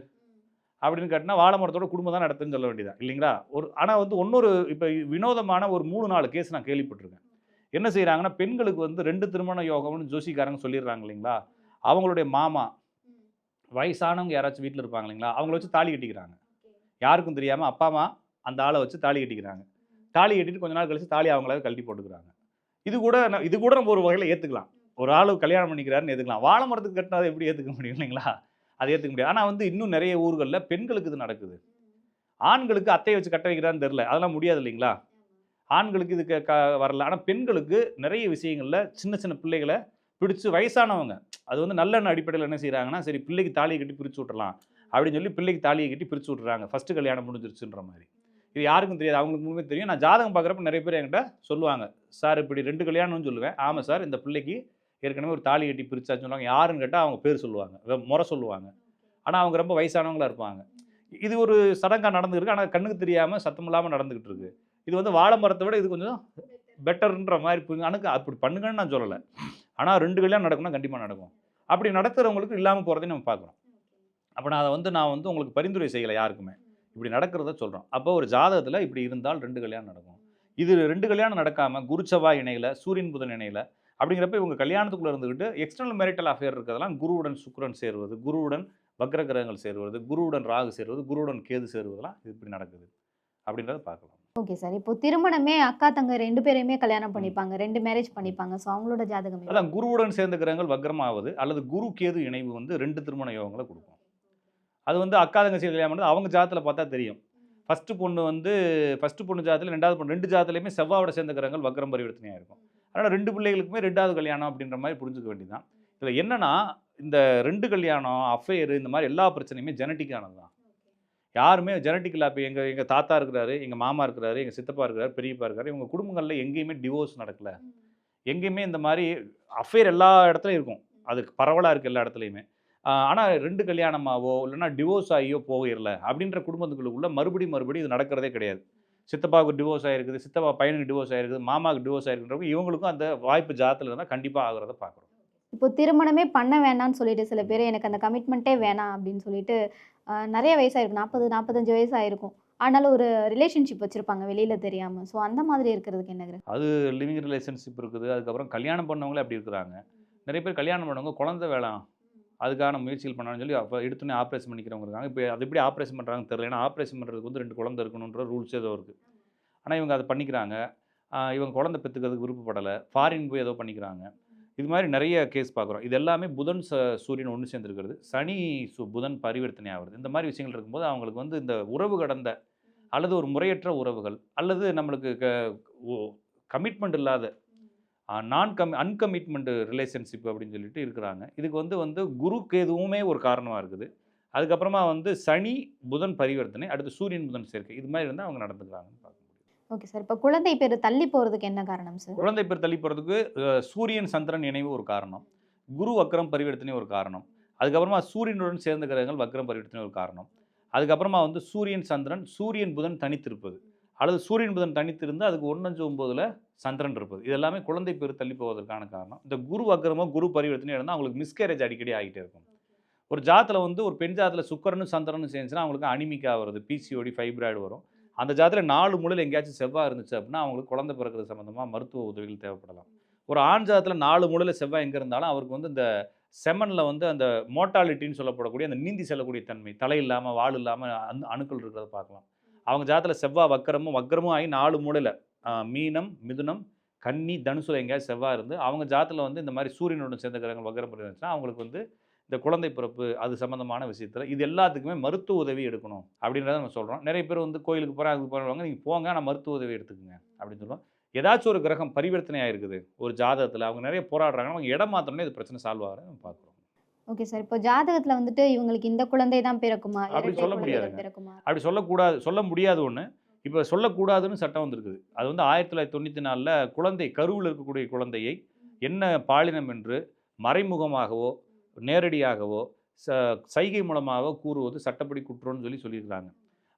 அப்படின்னு கேட்டினா வாழை மரத்தோட குடும்பம் தான் நடத்துன்னு சொல்ல வேண்டியதா இல்லைங்களா? ஒரு ஆனால் வந்து இன்னொரு இப்போ வினோதமான ஒரு மூணு நாலு கேஸ் நான் கேள்விப்பட்டிருக்கேன். என்ன செய்கிறாங்கன்னா பெண்களுக்கு வந்து ரெண்டு திருமண யோகம்னு ஜோசிக்காரங்க சொல்லிடுறாங்க இல்லைங்களா? அவங்களுடைய மாமா வயசானவங்க யாராச்சும் வீட்டில் இருப்பாங்க இல்லைங்களா? அவங்கள வச்சு தாலி கட்டிக்கிறாங்க. யாருக்கும் தெரியாமல் அப்பா அம்மா அந்த ஆளை வச்சு தாலி கட்டிக்கிறாங்க. தாலி கட்டிட்டு கொஞ்ச நாள் கழிச்சு தாலி அவங்களாவே கழட்டி போட்டுக்கிறாங்க. இது கூட இது கூட நம்ம ஒரு வகையில் ஏற்றுக்கலாம் ஒரு ஆளு கல்யாணம் பண்ணிக்கிறாருன்னு ஏற்றுக்கலாம் வாழை மரத்துக்கு கட்டினா அதை எப்படி ஏற்றுக்க முடியும் இல்லைங்களா? அதை ஏற்றுக்க முடியாது. ஆனால் வந்து இன்னும் நிறைய ஊர்களில் பெண்களுக்கு இது நடக்குது. ஆண்களுக்கு அத்தையை வச்சு கட்ட வைக்கிறான்னு தெரில அதெல்லாம் முடியாது இல்லைங்களா? ஆண்களுக்கு இது க- க- வரல. ஆனால் பெண்களுக்கு நிறைய விஷயங்களில் சின்ன சின்ன பிள்ளைகளை பிடிச்சு வயசானவங்க அது வந்து நல்லெண்ண அடிப்படையில் என்ன செய்கிறாங்கன்னா சரி பிள்ளைக்கு தாலியை கட்டி பிரித்து விட்றலாம் அப்படின்னு சொல்லி பிள்ளைக்கு தாலியை கட்டி பிரித்து விட்றாங்க ஃபஸ்ட்டு கல்யாணம் முடிஞ்சிருச்சுன்ற மாதிரி. இது யாருக்கும் தெரியாது. அவங்களுக்கு முழுமே தெரியும். நான் ஜாதகம் பார்க்குறப்ப நிறைய பேர் என்கிட்ட சொல்லுவாங்க சார் இப்படி ரெண்டு கல்யாணம்னு சொல்லுவேன். ஆமாம் சார் இந்த பிள்ளைக்கு ஏற்கனவே ஒரு தாலி கட்டி பிரிச்சாச்சுன்னு சொல்லுவாங்க. யாருன்னு கேட்டால் அவங்க பேர் சொல்லுவாங்க. முறை சொல்லுவாங்க. ஆனால் அவங்க ரொம்ப வயசானவங்களா இருப்பாங்க. இது ஒரு சடங்காக நடந்துருக்கு. ஆனால் கண்ணுக்கு தெரியாமல் சத்தம் இல்லாமல் நடந்துக்கிட்டு இருக்கு. இது வந்து வாழை மரத்தை விட இது கொஞ்சம் பெட்டர்ன்ற மாதிரி புரிஞ்சு அனுக்கு அப்படி பண்ணுங்கன்னு நான் சொல்லலை. ஆனால் ரெண்டு கல்யாணம் நடக்கும்னா கண்டிப்பாக நடக்கும். அப்படி நடத்துகிறவங்களுக்கு இல்லாமல் போகிறதையும் நம்ம பார்க்குறோம் அப்போ நான் அதை வந்து நான் வந்து உங்களுக்கு பரிந்துரை செய்யலை யாருக்குமே. இப்படி நடக்கிறத சொல்கிறோம் அப்போ ஒரு ஜாதகத்தில் இப்படி இருந்தால் ரெண்டு கல்யாணம் நடக்கும். இது ரெண்டு கல்யாணம் நடக்காமல் குருச்சவா இணையில் சூரியன் புதன் இணையில் அப்படிங்கிறப்ப இவங்க கல்யாணத்துக்குள்ளே இருந்துக்கிட்டு எக்ஸ்டர்னல் மேரிட்டல் அஃபேர் இருக்கிறதெல்லாம் குருவுடன் சுக்கிரன் சேருவது குருவுடன் வக்ர கிரகங்கள் சேருவது குருவுடன் ராகு சேருவது குருவுடன் கேது சேருவதெல்லாம் இது இப்படி நடக்குது. அப்படின்றத பார்க்கலாம். ஓகே சார் இப்போ திருமணமே அக்கா தங்க ரெண்டு பேரையுமே கல்யாணம் பண்ணிப்பாங்க. ரெண்டு மேரேஜ் பண்ணிப்பாங்க. ஸோ அவங்களோட ஜாதகம்? அதான் குருவுடன் சேர்ந்த கிரகங்கள் வக்ரமாவது அல்லது குரு கேது இணைவு வந்து ரெண்டு திருமண யோகங்களை கொடுக்கும். அது வந்து அக்கா தங்கச்சி கல்யாணம் பண்ணது அவங்க ஜாதத்தில் பார்த்தா தெரியும். ஃபஸ்ட்டு பொண்ணு வந்து ஃபஸ்ட்டு பொண்ணு ஜாதத்தில் ரெண்டாவது பொண்ணு ரெண்டு ஜாதத்துலையுமே செவ்வாவோட சேர்ந்த கிரகங்கள் வக்ரம் பரிவர்த்தனையாக இருக்கும். அதனால் ரெண்டு பிள்ளைகளுக்குமே ரெண்டாவது கல்யாணம் அப்படின்ற மாதிரி புரிஞ்சுக்க வேண்டியதுதான். இதில் என்னன்னா இந்த ரெண்டு கல்யாணம் அஃபேர் இந்த மாதிரி எல்லா பிரச்சனையுமே ஜெனட்டிக்கானது தான். யாருமே ஜெனட்டிக்கலாக இப்போ எங்கள் எங்கள் தாத்தா இருக்கிறாரு எங்கள் மாமா இருக்கிறாரு எங்கள் சித்தப்பா இருக்கிறாரு பெரியப்பா இருக்காரு இவங்க குடும்பங்களில் எங்கேயுமே டிவோர்ஸ் நடக்கல. எங்கேயுமே இந்த மாதிரி அஃபேர் எல்லா இடத்துலையும் இருக்கும். அது பரவலாக இருக்குது எல்லா இடத்துலையுமே. ஆனால் ரெண்டு கல்யாணமாவோ இல்லைன்னா டிவோர்ஸ் ஆகியோ போயிடல அப்படின்ற குடும்பத்துக்குள்ள மறுபடி மறுபடி இது நடக்கிறதே கிடையாது. சித்தப்பாவுக்கு டிவோர்ஸ் ஆகிருக்குது சித்தப்பா பையனுக்கு டிவோர்ஸ் ஆகிருக்குது மாமாவுக்கு டிவோர்ஸ் ஆகிருக்குன்றப்ப இவங்களுக்கும் அந்த வாய்ப்பு ஜாத்தில் இருந்தால் கண்டிப்பாக ஆகுறத பார்க்குறோம் இப்போ திருமணமே பண்ண வேணாம்னு சொல்லிட்டு சில பேர் எனக்கு அந்த கமிட்மெண்ட்டே வேணாம் அப்படின்னு சொல்லிட்டு நிறைய வயசாயிருக்கும் நாற்பது நாற்பத்தஞ்சு வயசு ஆயிருக்கும். ஆனாலும் ஒரு ரிலேஷன்ஷிப் வச்சிருப்பாங்க வெளியில தெரியாம. ஸோ அந்த மாதிரி இருக்கிறதுக்கு என்ன அது லிவிங் ரிலேஷன்ஷிப் இருக்குது. அதுக்கப்புறம் கல்யாணம் பண்ணவங்களே அப்படி இருக்கிறாங்க. நிறைய பேர் கல்யாணம் பண்ணவங்க. குழந்தை வேணாம். அதுக்கான முயற்சிகள் பண்ணான்னு சொல்லி அப்போ எடுத்துனே ஆப்ரேஷன் பண்ணிக்கிறவங்க இருக்காங்க. இப்போ அது எப்படி ஆப்ரேஷன் பண்ணுறாங்கன்னு தெரியல. ஏன்னா ஆப்ரேஷன் பண்ணுறதுக்கு வந்து ரெண்டு குழந்தை இருக்கணுன்ற ரூல்ஸ் ஏதோ இருக்குது ஆனால் இவங்க அதை பண்ணிக்கிறாங்க. இவங்க குழந்தை பெற்றுக்கிறதுக்கு விருப்பப்படலை. ஃபாரின் போய் ஏதோ பண்ணிக்கிறாங்க. இது மாதிரி நிறைய கேஸ் பார்க்குறோம். இது எல்லாமே புதன் ச சூரியன் ஒன்று சேர்ந்துருக்கிறது. சனி சு புதன் பரிவர்த்தனை ஆகிறது. இந்த மாதிரி விஷயங்கள் இருக்கும்போது அவங்களுக்கு வந்து இந்த உறவு கடந்த அல்லது ஒரு முறையற்ற உறவுகள் அல்லது நம்மளுக்கு கமிட்மெண்ட் இல்லாத நான் கம் அன்கமிட்மெண்ட் ரிலேஷன்ஷிப் அப்படின்னு சொல்லிட்டு இருக்கிறாங்க. இதுக்கு வந்து வந்து குருக்கு எதுவுமே ஒரு காரணமாக இருக்குது. அதுக்கப்புறமா வந்து சனி புதன் பரிவர்த்தனை அடுத்து சூரியன் புதன் சேர்க்கை. இது மாதிரி இருந்தால் அவங்க நடந்துக்கிறாங்கன்னு பார்க்க முடியும் ஓகே சார். இப்போ குழந்தை பேர் தள்ளி போறதுக்கு என்ன காரணம் சார்? குழந்தை பேர் தள்ளி போகிறதுக்கு சூரியன் சந்திரன் இணைவு ஒரு காரணம். குரு வக்ரம் பரிவர்த்தனை ஒரு காரணம். அதுக்கப்புறமா சூரியனுடன் சேர்ந்த கிரகங்கள் வக்ரம் பரிவர்த்தனை ஒரு காரணம். அதுக்கப்புறமா வந்து சூரியன் சந்திரன் சூரியன் புதன் தனித்திருப்பது. அல்லது சூரியன் புதன் தனித்திருந்து அதுக்கு ஒன்னஞ்சு ஒம்போதில் சந்திரன் இருப்பது. இது எல்லாமே குழந்தை பேர் தள்ளி போவதற்கான காரணம். இந்த குரு வக்ரமோ குரு பரிவர்த்தனை இருந்தால் அவங்களுக்கு மிஸ்கேரேஜ் அடிக்கடி ஆகிட்டே இருக்கும். ஒரு ஜாத்தில் வந்து ஒரு பெண் ஜாத்தில் சுக்கரனும் சந்திரனும் சேர்ந்துச்சுன்னா அவங்களுக்கு அனிமிக்கா வருது பிசிஓடி ஃபைப்ராய்டு வரும். அந்த ஜாத்தில் நாலு மூலையில் எங்கேயாச்சும் செவ்வாய் இருந்துச்சு அப்படின்னா அவங்களுக்கு குழந்தை பிறக்கிறது சம்மந்தமாக மருத்துவ உதவிகள் தேவைப்படலாம். ஒரு ஆண் ஜாதத்தில் நாலு மூலையில் செவ்வாய் எங்கே இருந்தாலும் அவருக்கு வந்து இந்த செமனில் வந்து அந்த மோட்டாலிட்டின்னு சொல்லப்படக்கூடிய அந்த நீந்தி செல்லக்கூடிய தன்மை தலை இல்லாமல் வால் இல்லாமல் அணு அணுக்கள் இருக்கிறத பார்க்கலாம். அவங்க ஜாதத்தில் செவ்வாய் வக்கரமும் வக்கரமும் ஆகி நாலு மூலையில் மீனம் மிதுனம் கன்னி தனுசுல எங்கேயாவது செவ்வாய் இருந்து அவங்க ஜாதத்தில் வந்து இந்த மாதிரி சூரியனுடன் சேர்ந்த கிரகங்கள் வக்கரம் இருந்துச்சுன்னா அவங்களுக்கு வந்து இந்த குழந்தை பிறப்பு அது சம்மந்தமான விஷயத்தில் இது எல்லாத்துக்குமே மருத்துவ உதவி எடுக்கணும் அப்படின்றத நம்ம சொல்கிறோம் நிறைய பேர் வந்து கோயிலுக்கு போகிறேன் அதுக்கு போகிறவங்க நீங்கள் போங்க ஆனால் மருத்துவ உதவி எடுத்துக்கங்க அப்படின்னு சொல்லுவோம். ஏதாச்சும் ஒரு கிரகம் பரிவர்த்தனை ஆயிருக்குது ஒரு ஜாதகத்தில் அவங்க நிறைய போராடுறாங்கன்னா அவங்க இடம் மாத்திரமே இது பிரச்சனை சால்வ் ஆகிற நம்ம பார்க்குறோம். ஓகே சார் இப்போ ஜாதகத்துல வந்துட்டு இவங்களுக்கு இந்த குழந்தை தான் பிறக்குமா? அப்படி சொல்ல பிறக்குமா? அப்படி சொல்லக்கூடாது சொல்ல முடியாது ஒன்று இப்போ சொல்லக்கூடாதுன்னு சட்டம் வந்திருக்குது. அது வந்து ஆயிரத்தி தொள்ளாயிரத்தி தொண்ணூற்றி நாலில் குழந்தை கருவில் இருக்கக்கூடிய குழந்தையை என்ன பாலினம் என்று மறைமுகமாகவோ நேரடியாகவோ ச சைகை மூலமாகவோ கூறுவது சட்டப்படி குற்றம்னு சொல்லி சொல்லியிருக்காங்க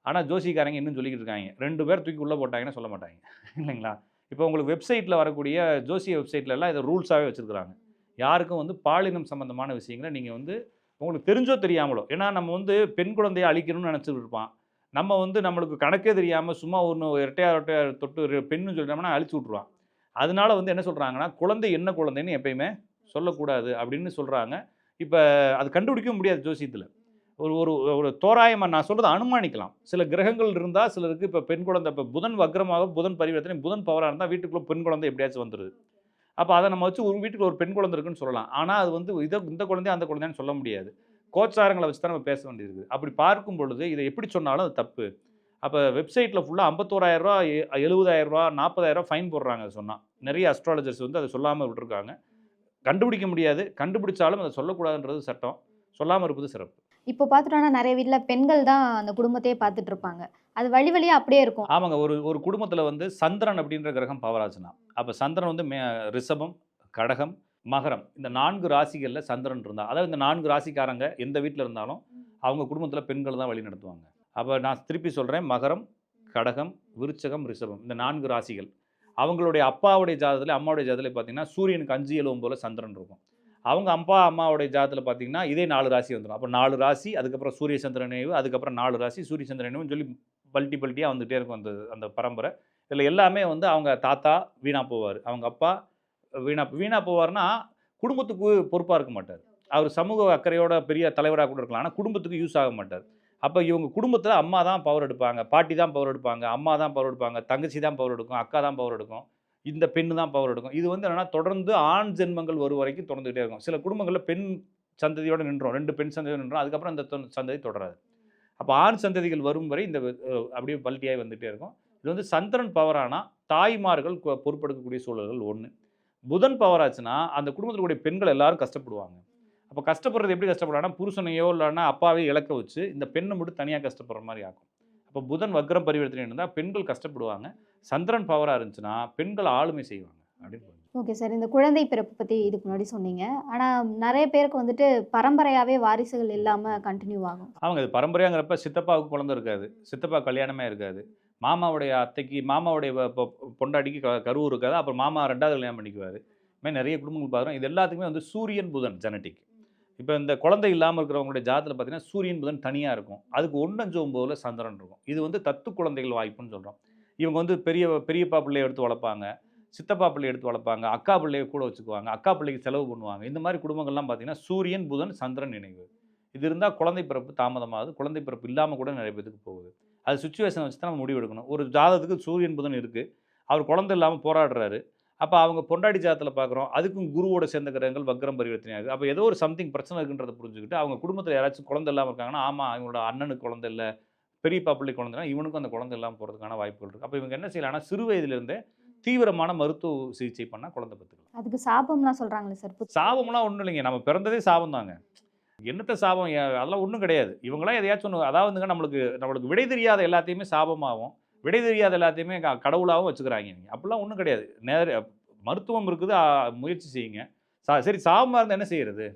ஆனால் ஜோசிக்காரங்க இன்னும் சொல்லிக்கிட்டு இருக்காங்க. ரெண்டு பேர் தூக்கி உள்ளே போட்டாங்கன்னா சொல்ல மாட்டாங்க. <laughs> இல்லைங்களா? இப்போ உங்களுக்கு வெப்சைட்டில் வரக்கூடிய ஜோசிய வெப்சைட்லலாம் இதை ரூல்ஸாகவே வச்சுருக்குறாங்க. யாருக்கும் வந்து பாலினம் சம்மந்தமான விஷயங்களை நீங்கள் வந்து உங்களுக்கு தெரிஞ்சோ தெரியாமலோ ஏன்னா நம்ம வந்து பெண் குழந்தையை அழிக்கணும்னு நினச்சிட்டு இருப்பான். நம்ம வந்து நம்மளுக்கு கணக்கே தெரியாமல் சும்மா ஒன்று இரட்டையா இரட்டையா தொட்டு பெண்ணுன்னு சொல்லிட்டோம்னா அழிச்சு விட்ருவான் அதனால வந்து என்ன சொல்கிறாங்கன்னா குழந்தை என்ன குழந்தைன்னு எப்பயுமே சொல்லக்கூடாது அப்படின்னு சொல்கிறாங்க இப்போ அது கண்டுபிடிக்க முடியாது ஜோசியத்தில். ஒரு ஒரு ஒரு தோராயமாக நான் சொல்கிறது அனுமானிக்கலாம். சில கிரகங்கள் இருந்தால் சிலருக்கு இப்போ பெண் குழந்தை இப்போ புதன் வக்ரமாக புதன் பரிவர்த்தனை புதன் பவராக இருந்தால் வீட்டுக்குள்ளே பெண் குழந்தை எப்படியாச்சும் வந்துடுது அப்போ அதை நம்ம வச்சு ஒரு வீட்டுக்கு ஒரு பெண் குழந்தை இருக்குன்னு சொல்லலாம். ஆனால் அது வந்து இதை இந்த குழந்தை அந்த குழந்தைன்னு சொல்ல முடியாது. கோச்சாரங்களை வச்சு தான் நம்ம பேச வேண்டியது அப்படி பார்க்கும் பொழுது இதை எப்படி சொன்னாலும் அது தப்பு. அப்போ வெப்சைட்டில் ஃபுல்லாக ஐம்பத்தோராயிரரூவா எழுபதாயிரரூவா நாற்பதாயிரரூவா ஃபைன் போடுறாங்க அதை சொன்னால் நிறைய அஸ்ட்ராலஜர்ஸ் வந்து அதை சொல்லாமல் விட்டுருக்காங்க. கண்டுபிடிக்க முடியாது. கண்டுபிடிச்சாலும் அதை சொல்லக்கூடாதுன்றது சட்டம். சொல்லாமல் இருப்பது சிறப்பு. இப்போ பார்த்துட்டோம்னா நிறைய வீட்டில் பெண்கள் தான் அந்த குடும்பத்தையே பார்த்துட்டு இருப்பாங்க. அது வழி வழியாக அப்படியே இருக்கும். ஆமாங்க. ஒரு ஒரு குடும்பத்தில் வந்து சந்திரன் அப்படின்ற கிரகம் பவர் ஆச்சுன்னா அப்போ சந்திரன் வந்து மே ரிஷபம் கடகம் மகரம். இந்த நான்கு ராசிகளில் சந்திரன் இருந்தால் அதாவது இந்த நான்கு ராசிக்காரங்க எந்த வீட்டில் இருந்தாலும் அவங்க குடும்பத்தில் பெண்கள் தான் வழி நடத்துவாங்க. அப்போ நான் திருப்பி சொல்கிறேன் மகரம் கடகம் விருச்சகம் ரிஷபம். இந்த நான்கு ராசிகள். அவங்களுடைய அப்பாவுடைய ஜாதகத்தில் அம்மாவுடைய ஜாதகத்தில் பார்த்தீங்கன்னா சூரியனுக்கு அஞ்சு எழுவும் போல் சந்திரன் இருக்கும். அவங்க அப்பா அம்மாவுடைய ஜாதகத்தில் பார்த்தீங்கன்னா இதே நாலு ராசி வந்துடும் அப்போ நாலு ராசி அதுக்கப்புறம் சூரிய சந்திரன் நினைவு அதுக்கப்புறம் நாலு ராசி சூரிய நினைவுன்னு சொல்லி பல்ட்டி பல்ட்டியாக வந்துகிட்டே இருக்கும் அந்த அந்த பரம்பரை. இதில் எல்லாமே வந்து அவங்க தாத்தா வீணா போவார். அவங்க அப்பா வீணா வீணா போவார்னா குடும்பத்துக்கு பொறுப்பாக இருக்க மாட்டார். அவர் சமூக அக்கறையோட பெரிய தலைவராக கூட இருக்கலாம். ஆனால் குடும்பத்துக்கு யூஸ் ஆக மாட்டார். அப்போ இவங்க குடும்பத்தில் அம்மா தான் பவர் எடுப்பாங்க பாட்டி தான் பவர் எடுப்பாங்க அம்மா தான் பவர் எடுப்பாங்க தங்கச்சி தான் பவர் எடுக்கும் அக்கா தான் பவர் எடுக்கும் இந்த பெண்ணு தான் பவர் எடுக்கும். இது வந்து என்னென்னா தொடர்ந்து ஆண் ஜென்மங்கள் வரும் வரைக்கும் தொடர்ந்துகிட்டே இருக்கும். சில குடும்பங்களில் பெண் சந்ததியோடு நின்றோம் ரெண்டு பெண் சந்ததியோடு நின்றோம் அதுக்கப்புறம் இந்த சந்ததி தொடராது. அப்போ ஆண் சந்ததிகள் வரும் வரை இந்த அப்படியே பல்ட்டியாகி வந்துகிட்டே இருக்கும். இது வந்து சந்திரன் பவரானால் தாய்மார்கள் பொறுப்பெடுக்கக்கூடிய சூழல்கள் ஒன்று புதன் பவர் ஆச்சுன்னா அந்த குடும்பத்தில் கூடிய பெண்கள் எல்லாரும் கஷ்டப்படுவாங்க. அப்போ கஷ்டப்படுறது எப்படி கஷ்டப்படுறாங்கன்னா புருஷனையோ இல்லைன்னா அப்பாவே இழக்க வச்சு இந்த பெண்ணை மட்டும் தனியாக கஷ்டப்படுற மாதிரி ஆகும் அப்போ புதன் வக்ரம் பரிவர்த்தனை இருந்தால் பெண்கள் கஷ்டப்படுவாங்க. சந்திரன் பவராக இருந்துச்சுன்னா பெண்கள் ஆளுமை செய்வாங்க அப்படின்னு. ஓகே சார் இந்த குழந்தை பிறப்பு பற்றி இதுக்கு முன்னாடி சொன்னீங்க. ஆனால் நிறைய பேருக்கு வந்துட்டு பரம்பரையாகவே வாரிசுகள் இல்லாமல் கண்டினியூ ஆகும். அவங்க அது பரம்பரையாங்கிறப்ப சித்தப்பாவுக்கு குழந்தை இருக்காது. சித்தப்பா கல்யாணமே இருக்காது. மாமாவுடைய அத்தைக்கு மாமாவுடைய பொண்டாட்டிக்கு க கருவு இருக்காது அப்புறம் மாமா ரெண்டாவது கல்யாணம் பண்ணிக்குவார். இதுமாதிரி நிறைய குடும்பங்கள் பார்க்குறோம். இது எல்லாத்துக்குமே வந்து சூரியன் புதன் ஜெனட்டிக் இப்போ இந்த குழந்தை இல்லாமல் இருக்கிறவங்களுடைய ஜாதத்தில் பார்த்தீங்கன்னா சூரியன் புதன் தனியாக இருக்கும். அதுக்கு ஒன்றஞ்சு ஒம்போதில் சந்திரன் இருக்கும். இது வந்து தத்து குழந்தைகள் வாய்ப்புன்னு சொல்கிறோம் இவங்க வந்து பெரிய பெரியப்பா பிள்ளையை எடுத்து வளர்ப்பாங்க. சித்தப்பா பிள்ளையை எடுத்து வளர்ப்பாங்க. அக்கா பிள்ளையை கூட வச்சுக்குவாங்க. அக்கா பிள்ளைக்கு செலவு பண்ணுவாங்க. இந்த மாதிரி குடும்பங்கள்லாம் பார்த்தீங்கன்னா சூரியன் புதன் சந்திரன் நினைவு. இது இருந்தால் குழந்தை பிறப்பு தாமதமாகுது. குழந்தை பிறப்பு இல்லாமல் கூட நிறைய பேத்துக்கு போகுது. அது சுச்சுவேஷனை வச்சு தான் நம்ம முடிவு எடுக்கணும். ஒரு ஜாதகத்துக்கு சூரியன் புதன் இருக்குது அவர் குழந்தை இல்லாமல் போராடுறாரு. அப்போ அவங்க பொண்டாடி ஜாதத்தில் பார்க்குறோம் அதுக்கும் குருவோட சேர்ந்த கிரகங்கள் வக்ரம் பரிவர்த்தனை ஆகுது. அப்போ ஏதோ ஒரு சம்திங் பிரச்சனை இருக்குன்றதை புரிஞ்சுக்கிட்டு அவங்க குடும்பத்தில் யாராச்சும் குழந்தை இல்லாமல் இருக்காங்கன்னா ஆமாம் அவங்களோட அண்ணனுக்கு குழந்தை இல்லை பெரியப்பா பிள்ளை குழந்தைனா இவனுக்கும் அந்த குழந்தை இல்லாமல் போகிறதுக்கான வாய்ப்புகள் இருக்குது அப்போ இவங்க என்ன செய்யலாம்னா சிறு வயதிலிருந்தே தீவிரமான மருத்துவ சிகிச்சை பண்ணால் குழந்தை பெற்றுக்கலாம் அதுக்கு சாபம்லாம் சொல்கிறாங்களே சார் சாபம்லாம் ஒன்றும் இல்லைங்க. நம்ம பிறந்ததே சாபம் தாங்க என்னத்த சாபம்? அதெல்லாம் ஒன்றும் கிடையாது. இவங்களாம் எதையாச்சும் ஒன்று அதாவதுங்க நம்மளுக்கு நம்மளுக்கு விடை தெரியாத எல்லாத்தையுமே சாபமாகவும் விடை தெரியாத எல்லாத்தையுமே க- கடவுளாகவும் வச்சுக்கிறாங்க நீங்கள் அப்படிலாம் ஒன்றும் கிடையாது. நேர மருத்துவம் இருக்குது முயற்சி செய்யுங்க. சா சரி சாபமாக இருந்தால் என்ன செய்கிறது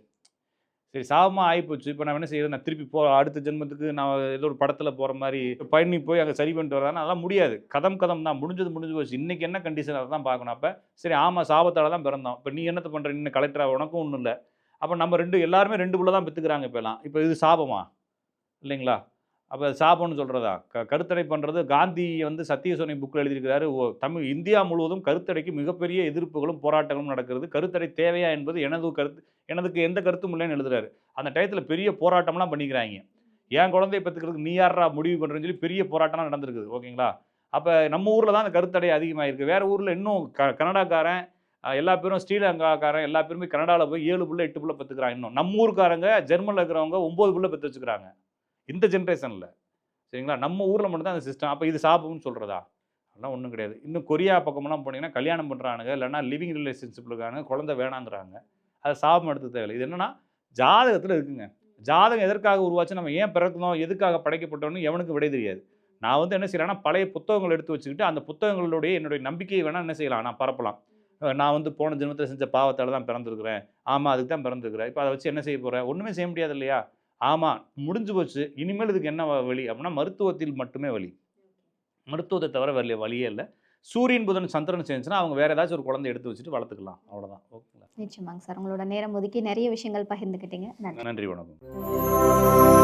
சரி சாபமாக ஆகிப்போச்சு இப்போ நான் என்ன செய்யறது? நான் திருப்பி போ அடுத்த ஜென்மத்துக்கு நான் ஏதோ ஒரு படத்தில் போகிற மாதிரி பயணி போய் அங்கே சரி பண்ணிட்டு வரதானா அதெல்லாம் முடியாது. கதம் கதம் தான். முடிஞ்சது முடிஞ்சு போச்சு. இன்றைக்கி என்ன கண்டிஷன் அதை தான் பார்க்கணும். அப்போ சரி ஆமாம் சாபத்தால் தான் பிறந்தோம். இப்போ நீ என்னத்தை பண்ணுற இன்னும் கலெக்டராக உனக்கும் ஒன்றும் இல்லை. அப்போ நம்ம ரெண்டு எல்லாருமே ரெண்டு புள்ள தான் பெற்றுக்கிறாங்க இப்போலாம் இப்போ இது சாபமா? இல்லைங்களா? அப்போ சாபம்னு சொல்கிறதா க கருத்தடை பண்ணுறது காந்தி வந்து சத்தியசோனி புக்கில் எழுதியிருக்கிறாரு. ஓ தமிழ் இந்தியா முழுவதும் கருத்தடைக்கு மிகப்பெரிய எதிர்ப்புகளும் போராட்டங்களும் நடக்கிறது. கருத்தடை தேவையா என்பது எனது கருத்து எனதுக்கு எந்த கருத்தும் இல்லைன்னு எழுதுறாரு. அந்த டயத்தில் பெரிய போராட்டம்லாம் பண்ணிக்கிறாங்க. என் குழந்தைய பெற்றுக்கிறதுக்கு நீ யாரா முடிவு பண்ணுறேன்னு சொல்லி பெரிய போராட்டம்லாம் நடந்திருக்குது. ஓகேங்களா? அப்போ நம்ம ஊரில் தான் அந்த கருத்தடை அதிகமாகிருக்கு வேறு ஊரில் இன்னும் க கனடாக்காரன் எல்லா பேரும் ஸ்ரீலங்காக்காரன் எல்லா பேருமே கனடாவில் போய் ஏழு புள்ள எட்டு புள்ள பெற்றுக்கிறாங்க இன்னும். நம்ம ஊருக்காரங்க ஜெர்மனில் இருக்கிறவங்க ஒம்பது புள்ள பெற்று வச்சுக்கிறாங்க. இந்த ஜென்ரேஷனில் சரிங்களா? நம்ம ஊரில் மட்டும்தான் அந்த சிஸ்டம் அப்போ இது சாப்பிடும்னு சொல்கிறதா அதெல்லாம் ஒன்றும் கிடையாது. இன்னும் கொரியா பக்கமெல்லாம் போனீங்கன்னா கல்யாணம் பண்ணுறானுங்க இல்லைன்னா லிவிங் ரிலேஷன்ஷிப்பில் இருக்காங்க குழந்தை வேணாங்கிறாங்க. அதை சாபம் எடுத்து தேவையில்லை. இது என்னென்னா ஜாதகத்தில் இருக்குங்க. ஜாதகம் எதற்காக உருவாச்சு? நம்ம ஏன் பிறக்கணும்? எதுக்காக படைக்கப்பட்டோம்னு எவனுக்கு விடை தெரியாது. நான் வந்து என்ன செய்யலாம்னா பழைய புத்தகங்கள் எடுத்து வச்சுக்கிட்டு அந்த புத்தகங்களுடைய என்னுடைய நம்பிக்கையை வேணால் என்ன செய்யலாம்? நான் பரப்பலாம். நான் வந்து போன ஜென்மத்தில் செஞ்ச பாவத்தால் தான் பிறந்திருக்கிறேன். ஆமாம் அதுக்கு தான் பிறந்திருக்கிறேன் இப்போ அதை வச்சு என்ன செய்ய போகிறேன் ஒன்றுமே செய்ய முடியாது இல்லையா? ஆமாம் முடிஞ்சு போச்சு. இனிமேல் இதுக்கு என்ன வழி? அப்படின்னா மருத்துவத்தில் மட்டுமே வழி. மருத்துவத்தை தவிர வேற வழியே இல்லை. சூரியன் புதன் சந்திரன் சேர்ந்துச்சுன்னா அவங்க வேற ஏதாச்சும் ஒரு குழந்தை எடுத்து வச்சுட்டு வளர்த்துக்கலாம். அவ்வளோதான் ஓகேங்களா? நிச்சயமாங்க சார். உங்களோட நேரம் ஒதுக்கி நிறைய விஷயங்கள் பகிர்ந்துக்கிட்டீங்க. நன்றி வணக்கம்.